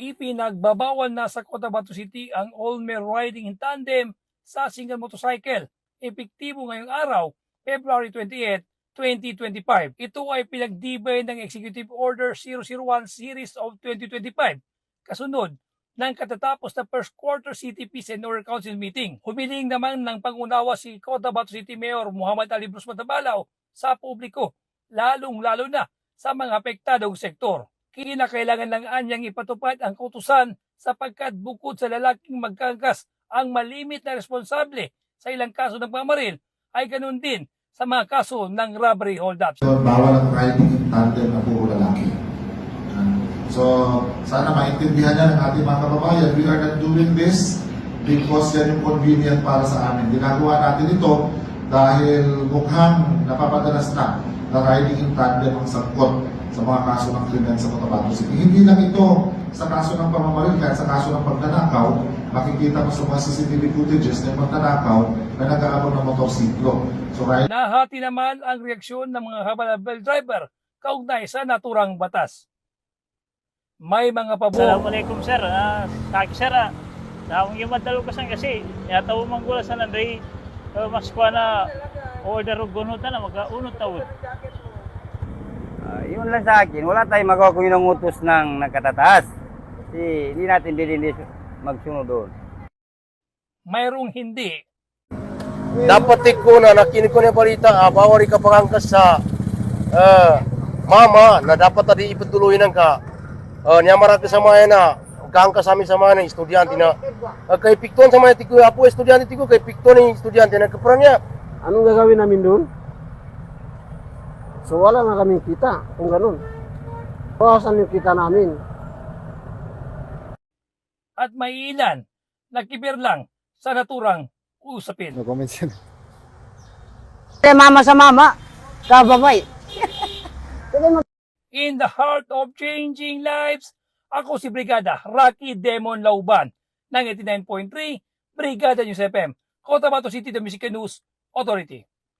ipinagbabawal na sa Cotabato City ang all-male riding in tandem sa single motorcycle. Epektibo ngayong araw, February 28, 2025. Ito ay pinagdibay ng Executive Order 001 Series of 2025. Kasunod ng katatapos na first quarter CTP Senior Council meeting. Humiling naman ng pangunawa si Cotabato City Mayor Muhammad Ali Brus Matabalaw sa publiko, lalong-lalo na sa mga apektadong sektor. Kinakailangan lang anyang ipatupad ang kutusan sapagkat bukod sa lalaking magkagas ang malimit na responsable sa ilang kaso ng pamaril, ay ganun din sa mga kaso ng robbery holdups. So, bawal ang riding in tandem na puro lalaki. So, sana maintindihan niya ng ating mga kababayan, we are not doing this because yan yung convenient para sa amin. Ginagawa natin ito dahil mukhang napapadalas na na riding in tandem ang sangkot sa mga kaso ng krimen sa Cotabato City. Hindi lang ito sa kaso ng pamamaril, kahit sa kaso ng pagnanakaw, makikita mo sa mga CCTV footages na yung magnanakaw na nag-aabang ng motorsiklo. So, riding Nahati naman ang reaksyon ng mga habal driver kaugnay sa naturang batas. May mga pabor Assalamualaikum sir. Ah, kaki sir ah. Naong yung madalo kasi yataw man gula sa nanday uh, mas kuha na order og gunutan na magkaunot tawod. Ah, yun lang sa akin, wala tayong magawa kung yun ang utos ng nagkatataas. Kasi hindi natin dilinis magsunod doon. mayroong hindi. dapat ko na nakinig ko na balita ah, bawal ka pangangkas sa ah, mama na dapat tadi ipatuloy ng ka uh, niya marami sa mga na kaangkas sa amin sa mga na estudyante na ah, kay pikton sa mga tigo apo estudyante tigo kay pikton ng estudyante na kapra niya Anong gagawin namin doon? So wala na kaming kita kung ganun. Bawasan yung kita namin. At may ilan nakibir lang sa naturang usapin. Eh, mama sa mama, kababay. In the heart of changing lives, ako si Brigada Rocky Demon Lauban ng 89.3 Brigada News FM, Cotabato City, The Music News authority.